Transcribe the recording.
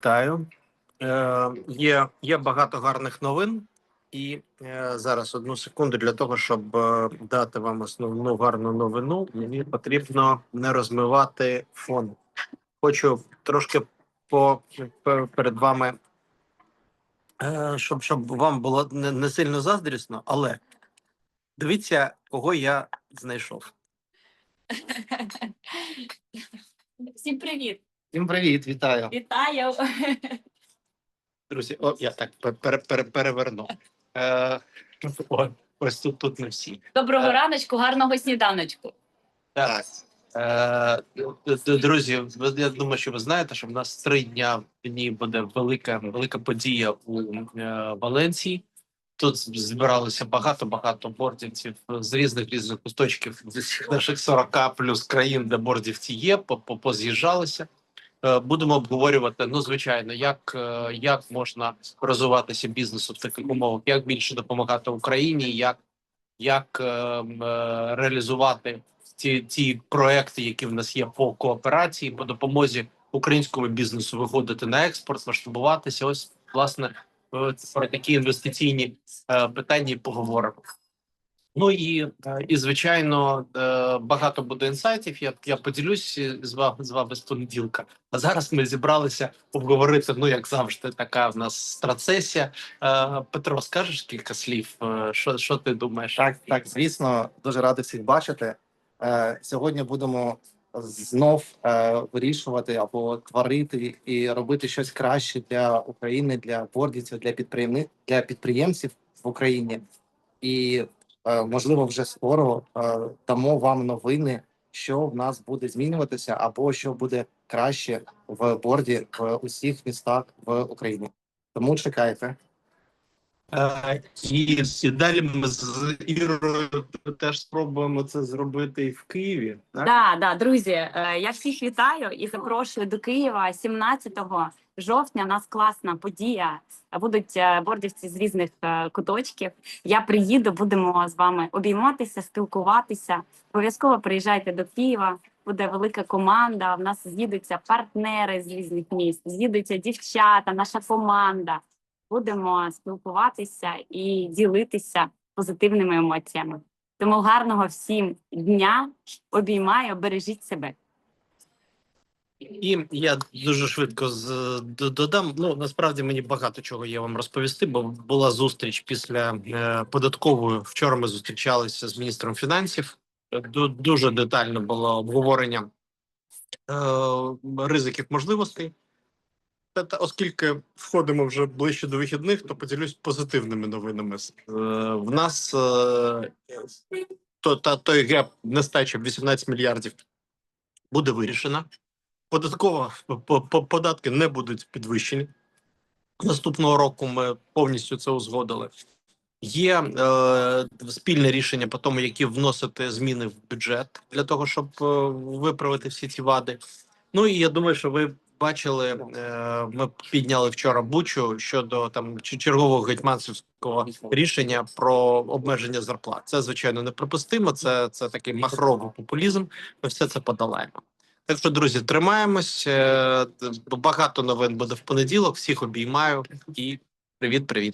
Вітаю. Е, є, є багато гарних новин, і е, зараз одну секунду для того, щоб е, дати вам основну гарну новину, мені потрібно не розмивати фон. Хочу трошки по, пе- перед вами, е, щоб, щоб вам було не, не сильно заздрісно, але дивіться, кого я знайшов. Всім привіт! Всім привіт, вітаю. Вітаю! Друзі, о, я так пе- пере, пере, переверну. Е, о, ось тут, тут не всі. Доброго Так. раночку, гарного сніданочку. Так. Е, друзі, я думаю, що ви знаєте, що в нас три дня дні буде велика, велика подія у е, Валенції. Тут збиралося багато багато бордівців з різних різних куточків з наших 40 плюс країн, де бордівці є, по- по- поз'їжджалися. Е, Будемо обговорювати, ну звичайно, як, е, як можна розвиватися бізнесу в таких умовах, як більше допомагати Україні, як, як е, реалізувати ті, ті проекти, які в нас є по кооперації, по допомозі українському бізнесу виходити на експорт, масштабуватися. Ось власне про такі інвестиційні питання і поговоримо. Ну і, е, і звичайно, е, багато буде інсайтів. Я, я поділюсь з вами з вами з понеділка. А зараз ми зібралися обговорити. Ну, як завжди, така в нас страцесія. Е, Петро, скажеш кілька слів? Що, що ти думаєш? Так, так, звісно, дуже радий всіх бачити. Сьогодні будемо знов вирішувати або творити і робити щось краще для України, для бордівців, для підприємних для підприємців в Україні. І можливо, вже скоро е, дамо вам новини, що в нас буде змінюватися, або що буде краще в борді в усіх містах в Україні. Тому чекайте. Е, І, далі ми з Ірою теж спробуємо це зробити і в Києві. Так? Да, да, друзі, е, я всіх вітаю і запрошую до Києва 17 жовтня. У нас класна подія. Будуть е, бордівці з різних е, куточків. Я приїду, будемо з вами обійматися, спілкуватися. Обов'язково приїжджайте до Києва. Буде велика команда. В нас з'їдуться партнери з різних міст, з'їдуться дівчата, наша команда. Будемо спілкуватися і ділитися позитивними емоціями. Тому гарного всім дня. Обіймаю, бережіть себе. І я дуже швидко з, додам. Ну насправді мені багато чого є вам розповісти, бо була зустріч після е, податкової. Вчора ми зустрічалися з міністром фінансів. Дуже детально було обговорення е, ризиків можливостей. Та, та, оскільки входимо вже ближче до вихідних, то поділюсь позитивними новинами. Е, в нас е, то, та, той геп нестача в 18 мільярдів буде вирішена. Податково по- по- податки не будуть підвищені. Наступного року ми повністю це узгодили. Є е, спільне рішення по тому, які вносити зміни в бюджет для того, щоб е, виправити всі ці вади. Ну і я думаю, що ви бачили, е, ми підняли вчора бучу щодо там чергового гетьманцівського рішення про обмеження зарплат. Це звичайно неприпустимо. Це, це такий махровий популізм. Ми все це подолаємо. Так що, друзі, тримаємось. Е, Багато новин буде в понеділок. Всіх обіймаю і привіт, привіт.